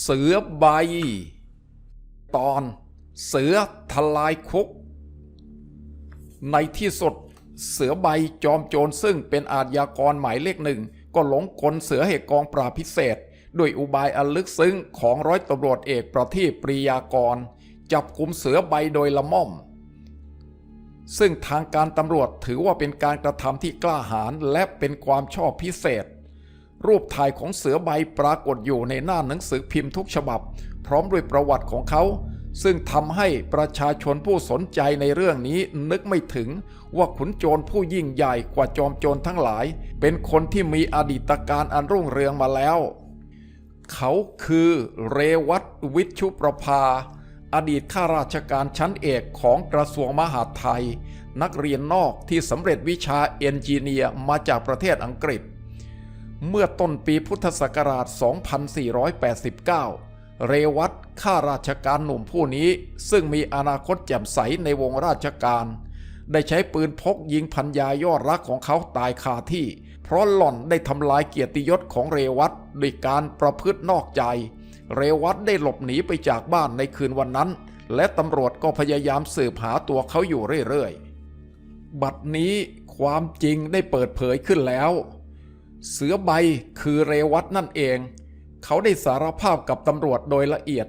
เสือใบ ตอนเสือทลายคุก ในที่สุดเสือใบจอมโจรซึ่งเป็นอาชญากรหมายเลขหนึ่ง ก็หลงกลเสือเหตุกองปราบพิเศษ ด้วยอุบายอันลึกซึ้งของร้อยตำรวจเอกประทีปปรียากร จับกลุ่มเสือใบโดยละม่อม ซึ่งทางการตำรวจถือว่าเป็นการกระทำที่กล้าหาญและเป็นความชอบพิเศษ รูปถ่ายของเสือใบปรากฏอยู่ในหน้าหนังสือพิมพ์ทุกฉบับ พร้อมด้วยประวัติของเขา ซึ่งทำให้ประชาชนผู้สนใจในเรื่องนี้นึกไม่ถึงว่าขุนโจรผู้ยิ่งใหญ่กว่าจอมโจรทั้งหลาย เป็นคนที่มีอดีตการอันรุ่งเรืองมาแล้ว เขาคือเรวัตวิชุประภา อดีตข้าราชการชั้นเอกของกระทรวงมหาดไทย นักเรียนนอกที่สำเร็จวิชาเอนจิเนียร์มาจากประเทศอังกฤษ เมื่อต้นปีพุทธศักราช 2489 เรวัตข้าราชการหนุ่มผู้นี้ ซึ่งมีอนาคตแจ่มใสในวงราชการ ได้ใช้ปืนพกยิงพันยายอดรักของเขาตายคาที่ เพราะหล่อนได้ทำลายเกียรติยศของเรวัตด้วยการประพฤตินอกใจ เรวัตได้หลบหนีไปจากบ้านในคืนวันนั้น และตำรวจก็พยายามสืบหาตัวเขาอยู่เรื่อยๆ บัดนี้ความจริงได้เปิดเผยขึ้นแล้ว เสือใบคือเรวัตนั่นเอง เขาได้สารภาพกับตำรวจโดยละเอียด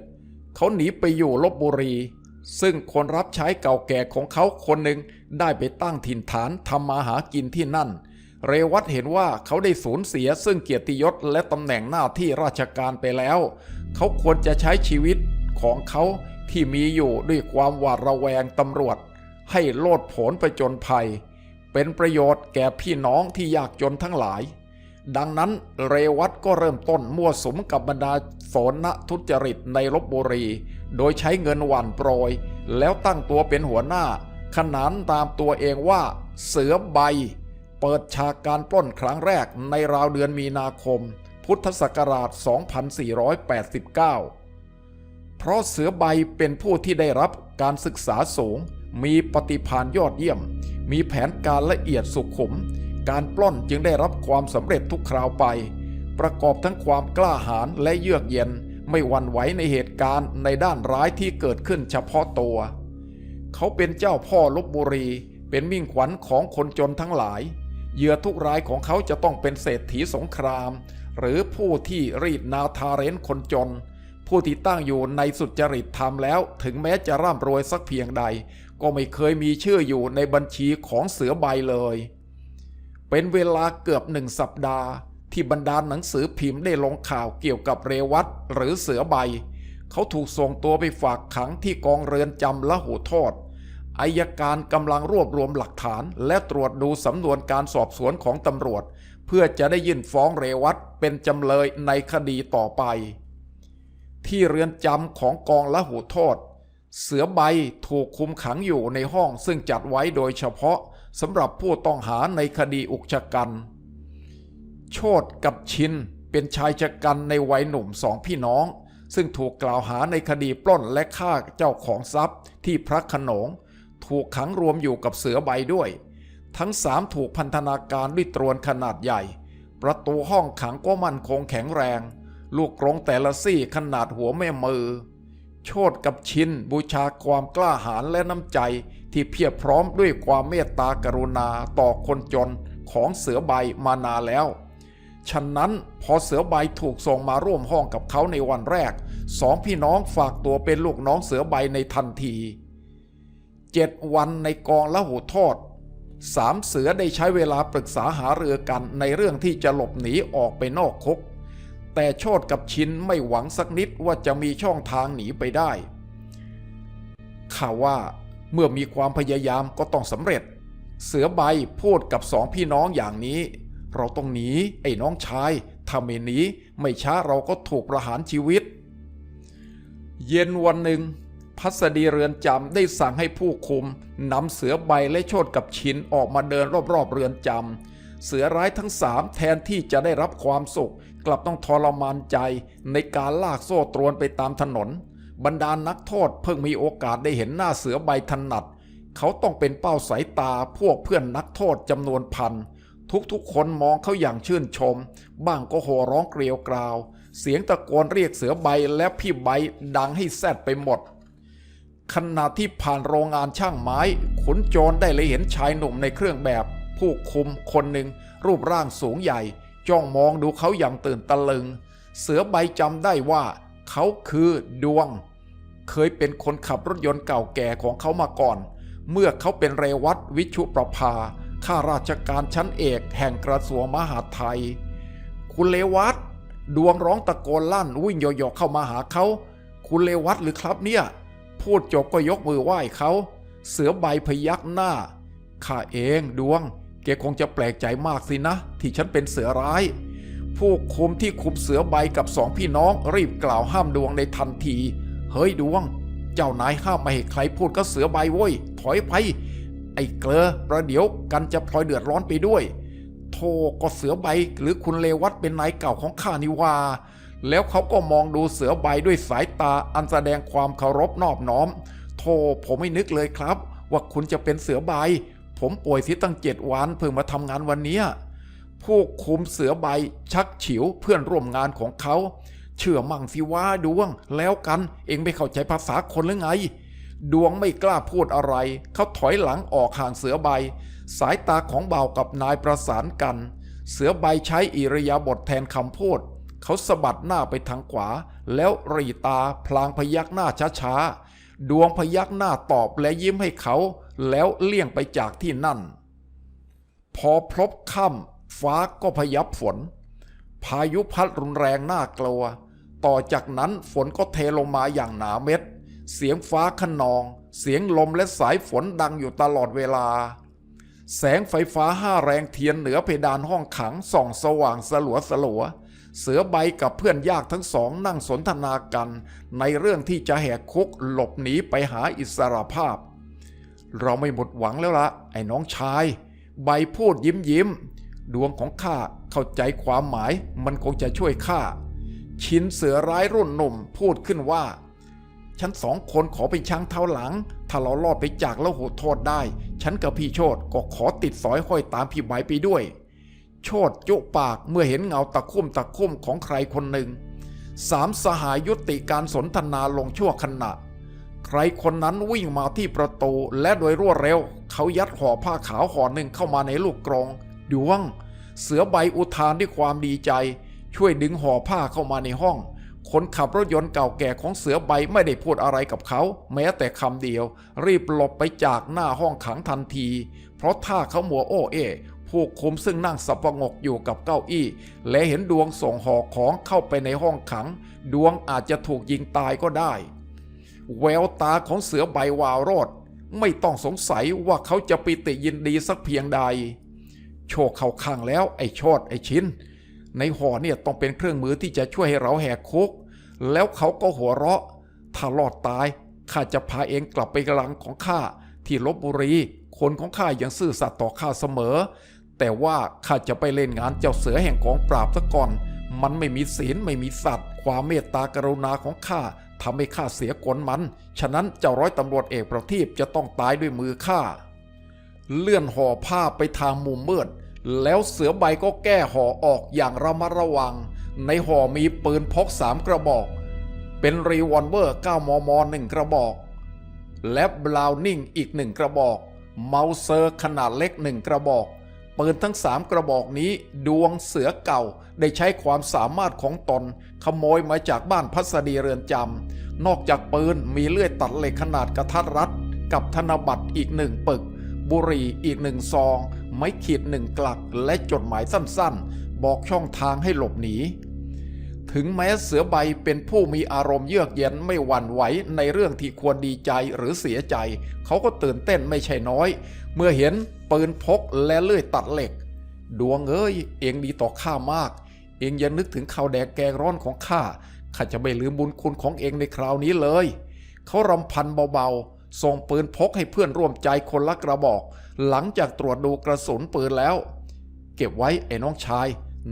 เขาหนีไปอยู่ลบบุรี ซึ่งคนรับใช้เก่าแก่ของเขาคนหนึ่งได้ไปตั้งถิ่นฐานทำมาหากินที่นั่น เรวัตเห็นว่าเขาได้สูญเสียซึ่งเกียรติยศและตำแหน่งหน้าที่ราชการไปแล้ว เขาควรจะใช้ชีวิตของเขาที่มีอยู่ด้วยความหวาดระแวงตำรวจ ให้โลดโผนไปจนภัย เป็นประโยชน์แก่พี่น้องที่ยากจนทั้งหลาย ดังนั้นเรวัตก็เริ่มต้นมั่วสมกับบรรดาสนทุจริตในลบบุรี โดยใช้เงินหวานโปรย แล้วตั้งตัวเป็นหัวหน้า ขนานตามตัวเองว่า เสือใบ เปิดฉากการปล้นครั้งแรกในราวเดือนมีนาคม พุทธศักราช 2489 เพราะเสือใบเป็นผู้ที่ได้รับการศึกษาสูง มีปฏิภาณยอดเยี่ยม มีแผนการละเอียดสุขุม การปล้นจึงได้รับความสำเร็จทุกคราวไป ประกอบทั้งความกล้าหาญและเยือกเย็นไม่หวั่นไหวในเหตุการณ์ในด้านร้ายที่เกิดขึ้นเฉพาะตัว เขาเป็นเจ้าพ่อลบบุรี เป็นมิ่งขวัญของคนจนทั้งหลายเหยื่อทุกรายของเขาจะต้องเป็นเศรษฐีสงคราม หรือผู้ที่รีดนาทาเรนคนจน ผู้ที่ตั้งอยู่ในสุจริตธรรมแล้ว ถึงแม้จะร่ำรวยสักเพียงใด ก็ไม่เคยมีชื่ออยู่ในบัญชีของเสือใบเลย เป็นเวลาเกือบหนึ่งสัปดาห์ ที่บรรดาหนังสือพิมพ์ได้ลงข่าวเกี่ยวกับเรวัตหรือเสือใบ เขาถูกส่งตัวไปฝากขังที่กองเรือนจำละหูโทษอายการกำลังรวบรวมหลักฐาน และตรวจดูสำนวนการสอบสวนของตำรวจ เพื่อจะได้ยื่นฟ้องเรวัตเป็นจำเลยในคดีต่อไป ที่เรือนจำของกองละหูโทษ เสือใบถูกคุมขังอยู่ในห้องซึ่งจัดไว้โดยเฉพาะ สำหรับผู้ต้องหาในคดีอุกชะกัน โชดกับชินเป็นชายชะกันในวัยหนุ่มสองพี่น้อง ซึ่งถูกกล่าวหาในคดีปล้นและฆ่าเจ้าของทรัพย์ที่พระขนง ถูกขังรวมอยู่กับเสือใบด้วย ทั้งสามถูกพันธนาการด้วยตรวนขนาดใหญ่ ประตูห้องขังก็มั่นคงแข็งแรง ลูกกรงแต่ละซี่ขนาดหัวแม่มือ โชดกับชินบูชาความกล้าหาญและน้ำใจ ที่เพียบพร้อมด้วยความเมตตากรุณาต่อคนจนของเสือใบมานานแล้ว ฉะนั้นพอเสือใบถูกส่งมาร่วมห้องกับเขาในวันแรก สองพี่น้องฝากตัวเป็นลูกน้องเสือใบในทันทีเจ็ดวันในกองละหูโทษสามเสือได้ใช้เวลาปรึกษาหาเรือกันในเรื่องที่จะหลบหนีออกไปนอกคุก แต่โชดกับชินไม่หวังสักนิดว่าจะมีช่องทางหนีไปได้ข่าวว่า เมื่อมีความพยายามก็ต้องสำเร็จ เสือใบพูดกับสองพี่น้องอย่างนี้ เราต้องหนีไอ้น้องชายถ้าไม่หนีไม่ช้าเราก็ถูกประหารชีวิต เย็นวันหนึ่ง พัสดีเรือนจำได้สั่งให้ผู้คุมนำเสือใบและโชดกับชินออกมาเดินรอบๆเรือนจำเสือร้ายทั้งสามแทนที่จะได้รับความสุข กลับต้องทรมานใจในการลากโซ่ตรวนไปตามถนน บรรดานักโทษเพิ่งมีโอกาสได้เห็นหน้าเสือใบถนัด เขาต้องเป็นเป้าสายตาพวกเพื่อนนักโทษจำนวนพัน ทุกๆคนมองเขาอย่างชื่นชม บ้างก็โห่ร้องเกลียวกราว เสียงตะโกนเรียกเสือใบและพี่ใบดังให้แซดไปหมดขณะที่ผ่านโรงงานช่างไม้ ขุนโจรได้เลยเห็นชายหนุ่มในเครื่องแบบ ผู้คุมคนหนึ่ง รูปร่างสูงใหญ่ จ้องมองดูเขาอย่างตื่นตะลึง เสือใบจำได้ว่า เขาคือดวง เคยเป็นคนขับรถยนต์เก่าแก่ของเขามาก่อน เมื่อเขาเป็นเรวัตวิชุประภาข้าราชการชั้นเอกแห่งกระทรวงมหาดไทย คุณเลวัตดวงร้องตะโกนลั่นวิ่งโยกๆเข้ามาหาเขา คุณเลวัตหรือครับเนี่ย พูดจบก็ยกมือไหว้เขา เสือใบพยักหน้า ข้าเองดวงแกคงจะแปลกใจมากสินะ ที่ฉันเป็นเสือร้าย ผู้คุมที่คุมเสือใบกับสองพี่น้องรีบกล่าวห้ามดวงในทันที เฮ้ยดวง เจ้านายห้ามไม่ให้ใครพูดก็เสือใบโว้ย ถอยไป ไอ้เกลอประเดี๋ยวกันจะพลอยเดือดร้อนไปด้วยโธ่ก็เสือใบหรือคุณเลวัตเป็นนายเก่าของข้านิวา แล้วเขาก็มองดูเสือใบด้วยสายตาอันแสดงความเคารพนอบน้อมโธ่ผมไม่นึกเลยครับ ว่าคุณจะเป็นเสือใบ ผมป่วยเสียตั้งเจ็ดวันเพิ่งมาทำงานวันนี้ ผู้คุมเสือใบชักฉิวเพื่อนร่วมงานของเขา เชื่อมั่งสิว่าดวง แล้วกันเองไม่เข้าใจภาษาคนหรือไง ดวงไม่กล้าพูดอะไร เขาถอยหลังออกห่างเสือใบ สายตาของเบากับนายประสานกัน เสือใบใช้อิริยาบถแทนคำพูด เขาสะบัดหน้าไปทางขวา แล้วรีตาพลางพยักหน้าช้าๆดวงพยักหน้าตอบและยิ้มให้เขา แล้วเลี่ยงไปจากที่นั่น พอพลบค่ำ ฟ้าก็พยับฝน พายุพัดรุนแรงน่ากลัว ต่อจากนั้นฝนก็เทลงมาอย่างหนาเม็ด เสียงฟ้าขนอง เสียงลมและสายฝนดังอยู่ตลอดเวลา แสงไฟฟ้าห้าแรงเทียนเหนือเพดานห้องขังส่องสว่างสลัวสลัวเสือใบกับเพื่อนยากทั้งสองนั่งสนทนากัน ในเรื่องที่จะแหกคุกหลบหนีไปหาอิสรภาพ เราไม่หมดหวังแล้วละไอ้น้องชาย ใบพูดยิ้มยิ้ม ดวงของข้าเข้าใจความหมายมันคงจะช่วยข้าชินเสือร้ายรุ่นหนุ่มพูดขึ้นว่า ฉันสองคนขอเป็นช้างเท้าหลัง ถ้าเรารอดไปจากแล้วโหดโทษได้ ฉันกับพี่โชดก็ขอติดสอยห้อยตามพี่ใบไปด้วย โชดจุปากเมื่อเห็นเงาตะคุ่มตะคุ่มของใครคนหนึ่งสามสหายยุติการสนทนาลงชั่วขณะ ใครคนนั้นวิ่งมาที่ประตูและโดยรวดเร็ว เขายัดห่อผ้าขาวห่อหนึ่งเข้ามาในลูกกรง ดวง เสือใบอุทานด้วยความดีใจ ช่วยดึงห่อผ้าเข้ามาในห้อง คนขับรถยนต์เก่าแก่ของเสือใบไม่ได้พูดอะไรกับเขา แม้แต่คำเดียว รีบหลบไปจากหน้าห้องขังทันที เพราะถ้าเขามัวโอ้เอผู้คุมซึ่งนั่งสับประงกอยู่กับเก้าอี้ และเห็นดวงส่งห่อของเข้าไปในห้องขัง ดวงอาจจะถูกยิงตายก็ได้ แววตาของเสือใบวาวโรด ไม่ต้องสงสัยว่าเขาจะปิติยินดีสักเพียงใด โชคเข้าข้างแล้วไอ้โชดไอ้ชินในห่อเนี่ยต้องเป็นเครื่องมือที่จะช่วยให้เราแหกคุก แล้วเขาก็หัวเราะ ถ้ารอดตายข้าจะพาเองกลับไปกลังของข้าที่ลบบุรี คนของข้ายังซื่อสัตย์ต่อข้าเสมอ แต่ว่าข้าจะไปเล่นงานเจ้าเสือแห่งกองปราบซะก่อน มันไม่มีศีลไม่มีสัตว์ ความเมตตากรุณาของข้าทำให้ข้าเสียกลมัน ฉะนั้นเจ้าร้อยตำรวจเอกประทีปจะต้องตายด้วยมือข้า เลื่อนห่อผ้าไปทางมุมมืด แล้วเสือใบก็แก้ห่อออกอย่างระมัดระวัง ในห่อมีปืนพกสามกระบอก เป็นรีวอลเวอร์ 9 มมหนึ่งกระบอก และบราวนิ่งอีกหนึ่งกระบอก เมาเซอร์ขนาดเล็กหนึ่งกระบอก ปืนทั้งสามกระบอกนี้ดวงเสือเก่าได้ใช้ความสามารถของตน ขโมยมาจากบ้านพัสดีเรือนจำนอกจากปืนมีเลื่อยตัดเหล็กขนาดกระทัดรัดกับธนบัตรอีกหนึ่งปึก บุหรี่อีกหนึ่งซอง ไม้ขีดหนึ่งกลักและจดหมายสั้นๆ บอกช่องทางให้หลบหนี ถึงแม้เสือใบเป็นผู้มีอารมณ์เยือกเย็นไม่หวั่นไหวในเรื่องที่ควรดีใจหรือเสียใจ เขาก็ตื่นเต้นไม่ใช่น้อย เมื่อเห็นปืนพกและเลื่อยตัดเหล็ก ดวงเอ้ยเองดีต่อข้ามาก เองอย่านึกถึงข้าวแดกแกงร้อนของข้าข้าจะไม่ลืมบุญคุณของเองในคราวนี้เลย เขารำพันเบาๆ ส่งปืนพกให้เพื่อนร่วมใจคนละกระบอก หลังจากตรวจดูกระสุนปืนแล้ว เก็บไว้ไอ้น้องชาย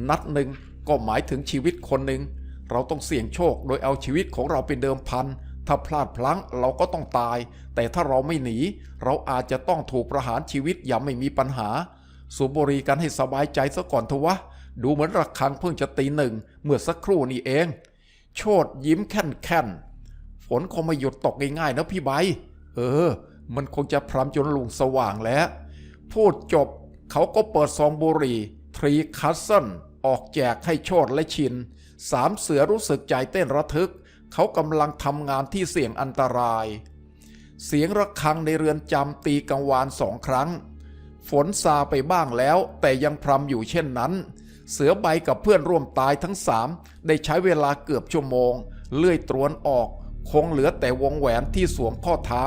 นัดหนึ่งก็หมายถึงชีวิตคนหนึ่งเราต้องเสี่ยงโชคโดยเอาชีวิตของเราเป็นเดิมพัน ถ้าพลาดพลั้งเราก็ต้องตาย แต่ถ้าเราไม่หนี เราอาจจะต้องถูกประหารชีวิตอย่างไม่มีปัญหา สูบบุหรีกันให้สบายใจซะก่อนเถอะวะ ดูเหมือนระฆังเพิ่งจะตีหนึ่งเมื่อสักครู่นี่เอง โชดยิ้มแค่นแค่นฝนคงไม่หยุดตกง่ายๆนะพี่ใบ เออ มันคงจะพรำจนลุงสว่างแล้ว พูดจบเขาก็เปิดซองบุหรี่ทรีคัสเซนออกแจกให้โชดและชิน สามเสือรู้สึกใจเต้นระทึก เขากำลังทำงานที่เสี่ยงอันตราย เสียงระฆังในเรือนจำตีกังวานสองครั้ง ฝนซาไปบ้างแล้วแต่ยังพรำอยู่เช่นนั้น เสือใบกับเพื่อนร่วมตายทั้งสามได้ใช้เวลาเกือบชั่วโมง เลื่อยตรวนออก คงเหลือแต่วงแหวนที่สวมข้อเท้า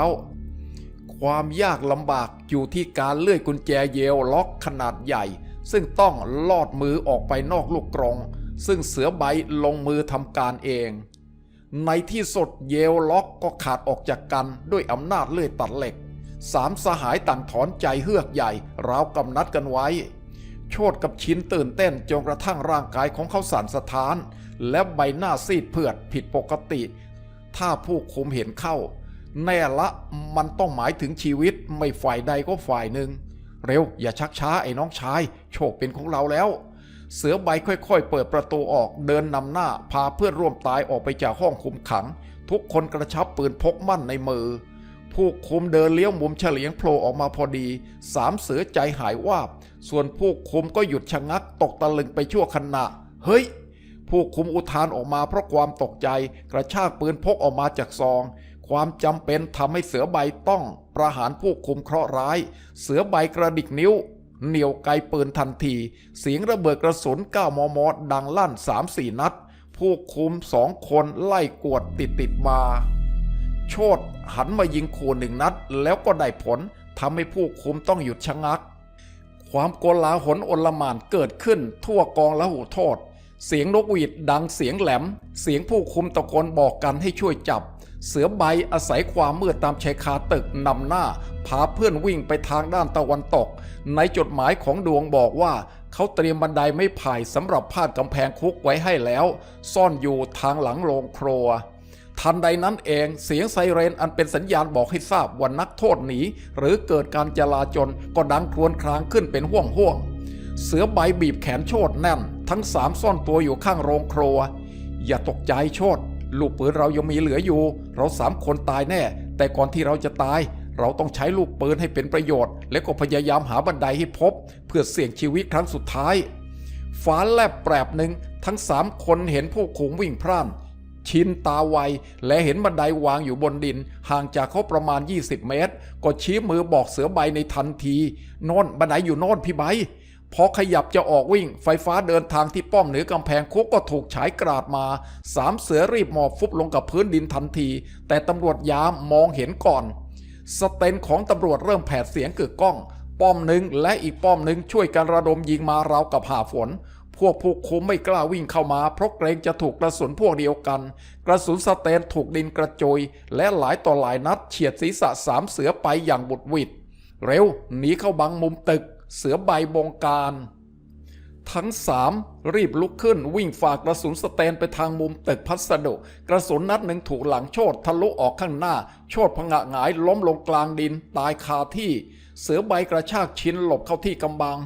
ความยากลำบากอยู่ที่การเลื่อยกุญแจเยลล็อกขนาดใหญ่ ซึ่งต้องลอดมือออกไปนอกลูกกรง ซึ่งเสือใบลงมือทำการเอง ในที่สุดเยลล็อกก็ขาดออกจากกันด้วยอำนาจเลื่อยตัดเหล็กสามสหายต่างถอนใจเฮือกใหญ่ราวกำนัดกันไว้ โชดกับชินตื่นเต้นจนกระทั่งร่างกายของเขาสั่นสะท้าน และใบหน้าซีดเผือดผิดปกติ ถ้าผู้คุมเห็นเข้า แน่ละมันต้องหมายถึงชีวิตไม่ฝ่ายใดก็ฝ่ายหนึ่ง เร็วอย่าชักช้าไอ้น้องชาย โชคเป็นของเราแล้ว เสือใบค่อยๆ เปิดประตูออกเดินนำหน้าพาเพื่อนร่วมตายออกไปจากห้องคุมขัง ทุกคนกระชับปืนพกมั่นในมือ ผู้คุมเดินเลี้ยวมุมเฉลียงโผล่ออกมาพอดีสามเสือใจหายวาบ ส่วนผู้คุมก็หยุดชะงักตกตะลึงไปชั่วขณะ เฮ้ย ผู้คุมอุทานออกมาเพราะความตกใจกระชากปืนพกออกมาจากซอง ความจำเป็นทำให้เสือใบต้องประหารผู้คุมเคราะห์ร้าย เสือใบกระดิกนิ้ว เหนี่ยวไกปืนทันที เสียงระเบิดกระสุน 9 มม ดังลั่น 3-4 นัด ผู้คุมสองคนไล่กวดติดติดมา โชดหันมายิงขู่หนึ่งนัด แล้วก็ได้ผลทำให้ผู้คุมต้องหยุดชะงัก ความโกลาหลโอลหมานเกิดขึ้นทั่วกองละหูโทษ เสียงนกหวีดดังเสียงแหลม เสียงผู้คุมตะโกนบอกกันให้ช่วยจับ เสือใบอาศัยความมืดตามชายคาตึกนำหน้า พาเพื่อนวิ่งไปทางด้านตะวันตก ในจดหมายของดวงบอกว่า เขาเตรียมบันไดไม้ไผ่สำหรับพาดกำแพงคุกไว้ให้แล้ว ซ่อนอยู่ทางหลังโรงครัวทันใดนั้นเองเสียงไซเรนอันเป็นสัญญาณบอกให้ทราบว่านักโทษหนีหรือเกิดการจลาจลก็ดังครวญครางขึ้นเป็นห่วงห่วง เสือใบบีบแขนโชดแน่น ทั้งสามซ่อนตัวอยู่ข้างโรงครัว อย่าตกใจโชดลูกปืนเรายังมีเหลืออยู่ เราสามคนตายแน่ แต่ก่อนที่เราจะตาย เราต้องใช้ลูกปืนให้เป็นประโยชน์ และก็พยายามหาบันไดให้พบ เพื่อเสี่ยงชีวิตครั้งสุดท้ายฟ้าแลบแปรบหนึ่งทั้งสามคนเห็นผู้คุมวิ่งพร่านชินตาไวและเห็นบันไดวางอยู่บนดิน ห่างจากเขาประมาณ 20 เมตร ก็ชี้มือบอกเสือใบในทันที โน่นบันไดอยู่โน่นพี่ใบ พอขยับจะออกวิ่ง ไฟฟ้าเดินทางที่ป้อมเหนือกำแพงคุกก็ถูกฉายกราดมา สามเสือรีบหมอบฟุบลงกับพื้นดินทันที แต่ตำรวจยามมองเห็นก่อน สเตนของตำรวจเริ่มแผดเสียงกึกก้อง ป้อมหนึ่งและอีกป้อมหนึ่งช่วยกันระดมยิงมาราวกับหาฝน พวกผู้คุมไม่กล้าวิ่งเข้ามาเพราะเกรงจะถูกกระสุนพวกเดียวกัน กระสุนสเตนถูกดินกระโจยและหลายต่อหลายนัดเฉียดศีรษะสามเสือไปอย่างบุดหวิดเร็วหนีเข้าบังมุมตึก เสือใบบงการ ทั้งสามรีบลุกขึ้นวิ่งฝากกระสุนสเตนไปทางมุมตึกพัสดุ กระสุนนัดหนึ่งถูกหลังโชดทะลุออกข้างหน้า โชดพงะหงายล้มลงกลางดินตายคาที่ เสือใบกระชากชิ้นหลบเข้าที่กำบัง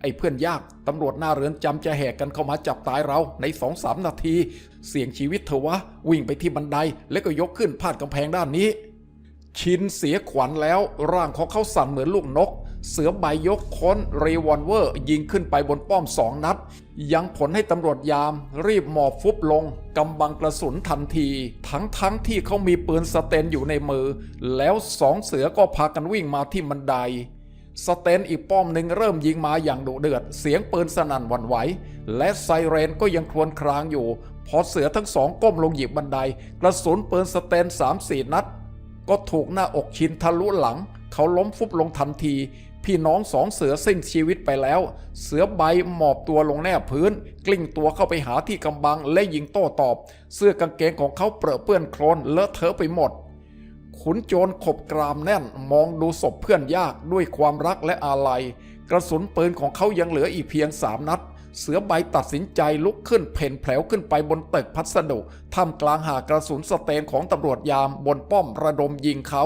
ไอ้เพื่อนยาก ตำรวจหน้าเรือนจำจะแหกกันเข้ามาจับตายเราในสองสามนาที เสี่ยงชีวิตเถอะวะ วิ่งไปที่บันไดแล้วก็ยกขึ้นพาดกำแพงด้านนี้ ชินเสียขวัญแล้วร่างของเขาสั่นเหมือนลูกนก เสือใบยกค้นเรวอลเวอร์ยิงขึ้นไปบนป้อมสองนัด ยังผลให้ตำรวจยามรีบหมอบฟุบลงกำบังกระสุนทันที ทั้งทั้งที่เขามีปืนสเตนอยู่ในมือ แล้วสองเสือก็พากันวิ่งมาที่บันไดสเตนอีกป้อมหนึ่งเริ่มยิงมาอย่างดุเดือด เสียงปืนสนั่นหวั่นไหว และไซเรนก็ยังครวญครางอยู่ พอเสือทั้งสองก้มลงหยิบบันได กระสุนปืนสเตนสามสี่นัด ก็ถูกหน้าอกชินทะลุหลัง เขาล้มฟุบลงทันที พี่น้องสองเสือสิ้นชีวิตไปแล้ว เสือใบหมอบตัวลงแนบพื้น กลิ้งตัวเข้าไปหาที่กำบังและยิงโต้ตอบ เสื้อกางเกงของเขาเปรอะเปื้อนโคลนเลอะเทอะไปหมด ขุนโจรขบกรามแน่นมองดูศพเพื่อนยากด้วยความรักและอาลัย กระสุนปืนของเขายังเหลืออีกเพียงสามนัด เสือใบตัดสินใจลุกขึ้นเพ่นแผลวขึ้นไปบนตึกพัสดุท่ามกลางหากระสุนสเตนของตำรวจยามบนป้อมระดมยิงเขา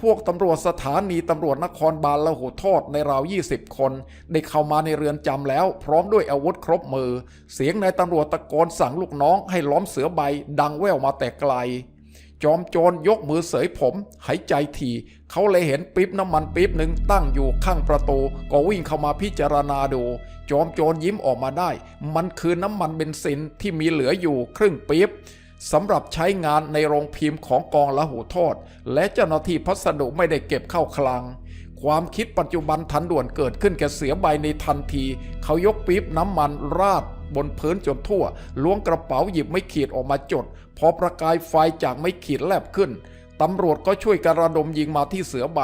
พวกตำรวจสถานีตำรวจนครบาลละหูโทษในราว 20 คน ได้เข้ามาในเรือนจำแล้ว พร้อมด้วยอาวุธครบมือ เสียงนายตำรวจตะโกนสั่งลูกน้องให้ล้อมเสือใบ ดังแว่วมาแต่ไกล จอมโจรยกมือเสยผม หายใจทีเขาเลยเห็นปิ๊บน้ำมันปิ๊บหนึ่งตั้งอยู่ข้างประตู ก็วิ่งเข้ามาพิจารณาดู จอมโจรยิ้มออกมาได้ มันคือน้ำมันเบนซินที่มีเหลืออยู่ครึ่งปิ๊บ สำหรับใช้งานในโรงพิมพ์ของกองละหูโทษ และเจ้าหน้าที่พัสดุไม่ได้เก็บเข้าคลัง ความคิดปัจจุบันทันด่วนเกิดขึ้นแก่เสียใบในทันที เขายกปี๊บน้ำมันราดบนพื้นจนทั่ว ล้วงกระเป๋าหยิบไม่ขีดออกมาจด พอประกายไฟจากไม่ขีดแลบขึ้นตำรวจก็ช่วยกระดมยิงมาที่เสือใบ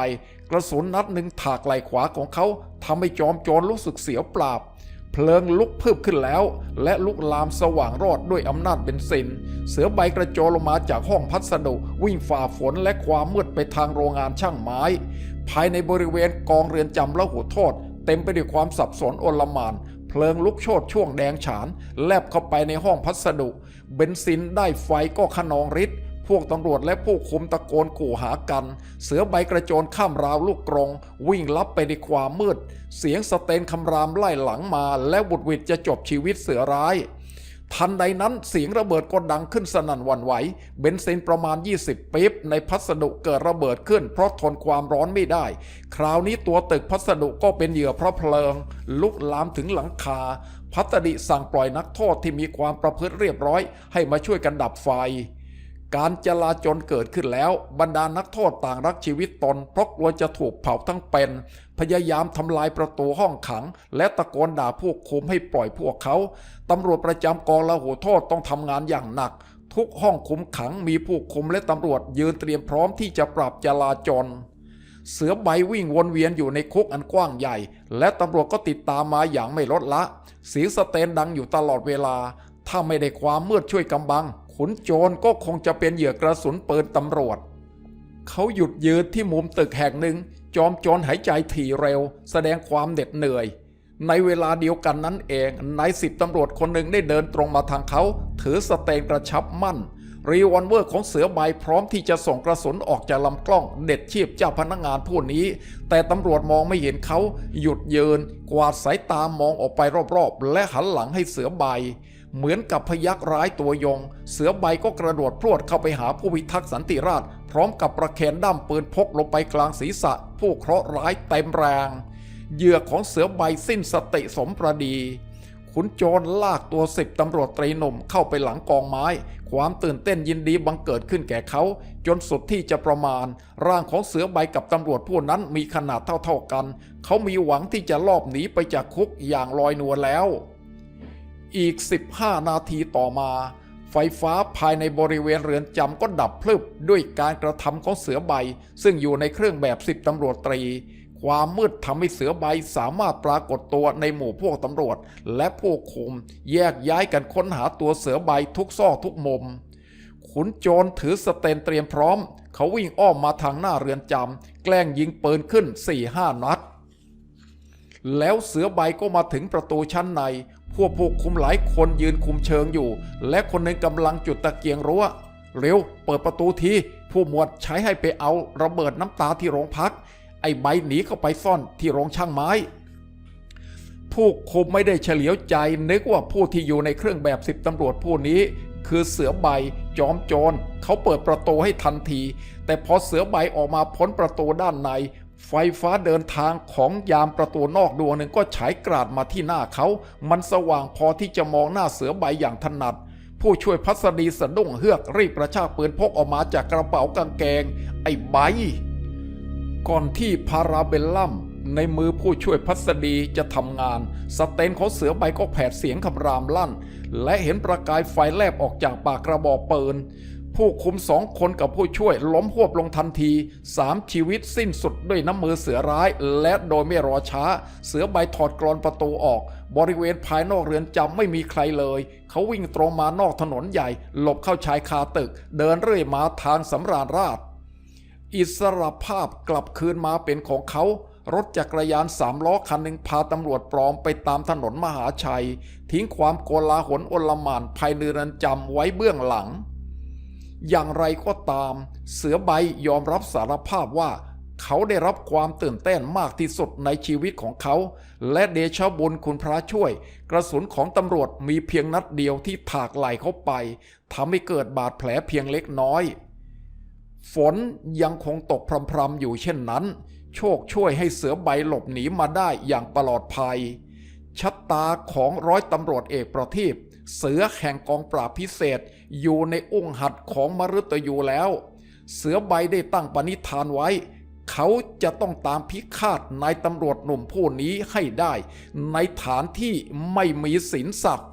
กระสุนนัดหนึ่งถากไหล่ขวาของเขาทำให้จอมโจรรู้สึกเสียวปราบ เพลิงลุกพืบขึ้นแล้ว และลุกลามสว่างรอดด้วยอำนาจเบนซิน เสือใบกระโจนลงมาจากห้องพัสดุ วิ่งฝ่าฝนและความมืดไปทางโรงงานช่างไม้ ภายในบริเวณกองเรือนจำและหัวโทษ เต็มไปด้วยความสับสนโอลมานเพลิงลุกโชนช่วงแดงฉาน แลบเข้าไปในห้องพัสดุ เบนซินได้ไฟก็ขนองฤทธิ์ พวกตำรวจและผู้คุมตะโกนขู่หากัน เสือใบกระโจนข้ามราวลูกกรง วิ่งลับไปในความมืด เสียงสเตนคำรามไล่หลังมา และบุดวิดจะจบชีวิตเสือร้าย ทันใดนั้นเสียงระเบิดก็ดังขึ้นสนั่นวันไหว เบนซินประมาณ 20 ปี๊บในพัสดุเกิดระเบิดขึ้น เพราะทนความร้อนไม่ได้ คราวนี้ตัวตึกพัสดุก็เป็นเหยื่อเพราะเพลิง ลุกลามถึงหลังคา พัสดิสั่งปล่อยนักโทษที่มีความประพฤติเรียบร้อย ให้มาช่วยกันดับไฟ การจลาจลเกิดขึ้นแล้ว บรรดานักโทษต่างรักชีวิตตนเพราะกลัวจะถูกเผาทั้งเป็น พยายามทำลายประตูห้องขัง และตะโกนด่าผู้คุมให้ปล่อยพวกเขาตำรวจประจำกองละหูโทษต้องทำงานอย่างหนัก ทุกห้องคุมขังมีผู้คุมและตำรวจยืนเตรียมพร้อมที่จะปราบจลาจลเสือใบวิ่งวนเวียนอยู่ในคุกอันกว้างใหญ่ และตำรวจก็ติดตามมาอย่างไม่ลดละเสียงสเตนดังอยู่ตลอดเวลา ถ้าไม่ได้ความมืดช่วยกำบัง ขุนโจรก็คงจะเป็นเหยื่อกระสุนปืนตำรวจ เขาหยุดยืนที่มุมตึกแห่งหนึ่ง จอมโจรหายใจถี่เร็ว แสดงความเหน็ดเหนื่อย ในเวลาเดียวกันนั้นเองนายสิบตำรวจคนหนึ่งได้เดินตรงมาทางเขา ถือสเตนกระชับมั่น รีวอลเวอร์ของเสือใบพร้อมที่จะส่งกระสุนออกจากลำกล้อง เด็ดชีพเจ้าพนักงานผู้นี้ แต่ตำรวจมองไม่เห็นเขา หยุดยืน กวาดสายตามองออกไปรอบๆ และหันหลังให้เสือใบ เหมือนกับพยักร้ายตัวยง เสือใบก็กระโดดพรวดเข้าไปหาผู้พิทักษ์สันติราษฎร์พร้อมกับประเคนด้ามปืนพกลงไปกลางศีรษะ ผู้เคราะห์ร้ายเต็มแรง เหยื่อของเสือใบสิ้นสติสมประดีขุนโจรลากตัวสิบตำรวจตรีหนุ่มเข้าไปหลังกองไม้ ความตื่นเต้นยินดีบังเกิดขึ้นแก่เขา จนสุดที่จะประมาณ ร่างของเสือใบกับตำรวจผู้นั้นมีขนาดเท่าๆกัน เขามีหวังที่จะลอบหนีไปจากคุกอย่างลอยนวลแล้ว อีก 15 นาทีต่อมา ไฟฟ้าภายในบริเวณเรือนจำก็ดับพลึบด้วยการกระทำของเสือใบ ซึ่งอยู่ในเครื่องแบบสิบตำรวจตรี ความมืดทำให้เสือใบสามารถปรากฏตัวในหมู่พวกตำรวจ และผู้คุม แยกย้ายกันค้นหาตัวเสือใบทุกซอกทุกมุมขุนโจรถือสเตนเตรียมพร้อม เขาวิ่งอ้อมมาทางหน้าเรือนจำแกล้งยิงปืนขึ้น4ี่ห้านัด แล้วเสือใบก็มาถึงประตูชั้นใน พวกผู้คุมหลายคนยืนคุมเชิงอยู่ และคนหนึ่งกำลังจุดตะเกียงรั้วเร็ว เปิดประตูที ผู้หมวดใช้ให้ไปเอาระเบิดน้ำตาที่โรงพัก ไอ้ใบหนีเข้าไปซ่อนที่โรงช่างไม้ ผู้คุมไม่ได้เฉลียวใจ นึกว่าผู้ที่อยู่ในเครื่องแบบสิบตำรวจผู้นี้ คือเสือใบ จอมโจรเขาเปิดประตูให้ทันที แต่พอเสือใบออกมาพ้นประตูด้านใน ไฟฟ้าเดินทางของยามประตูนอกดวงหนึ่งก็ฉายกราดมาที่หน้าเขา มันสว่างพอที่จะมองหน้าเสือใบอย่างถนัด ผู้ช่วยพัสดีสะดุ้งเฮือกรีบกระชากปืนพกออกมาจากกระเป๋ากางเกง ไอ้ใบ ก่อนที่พาราเบลลัมในมือผู้ช่วยพัสดีจะทำงาน สเตนของเสือใบก็แผดเสียงคำรามลั่น และเห็นประกายไฟแลบออกจากปากกระบอกปืน ผู้คุมสองคนกับผู้ช่วยล้มหวบลงทันทีสามชีวิตสิ้นสุดด้วยน้ำมือเสือร้าย และโดยไม่รอช้า เสือใบถอดกรอนประตูออก บริเวณภายนอกเรือนจำไม่มีใครเลย เขาวิ่งตรงมานอกถนนใหญ่ หลบเข้าชายคาตึก เดินเรื่อยมาทางสำราญราษฎร์อิสรภาพกลับคืนมาเป็นของเขารถจักรยานสามล้อคันหนึ่งพาตำรวจปลอมไปตามถนนมหาชัย ทิ้งความโกลาหลโอลมานภายในเรือนจำไว้เบื้องหลัง อย่างไรก็ตาม เสือใบยอมรับสารภาพว่า เขาได้รับความตื่นเต้นมากที่สุดในชีวิตของเขา และเดชะบุญคุณพระช่วย กระสุนของตำรวจมีเพียงนัดเดียวที่ถากไหล่เขาไปทำให้เกิดบาดแผลเพียงเล็กน้อย ฝนยังคงตกพรำๆอยู่เช่นนั้น โชคช่วยให้เสือใบหลบหนีมาได้อย่างปลอดภัย ชะตาของร้อยตำรวจเอกประทีปเสือแห่งกองปราบพิเศษอยู่ในอุ้งหัดของมฤตยูแล้ว เสือใบได้ตั้งปณิธานไว้ เขาจะต้องตามพิฆาตนายตำรวจหนุ่มผู้นี้ให้ได้ ในฐานที่ไม่มีศีลศักดิ์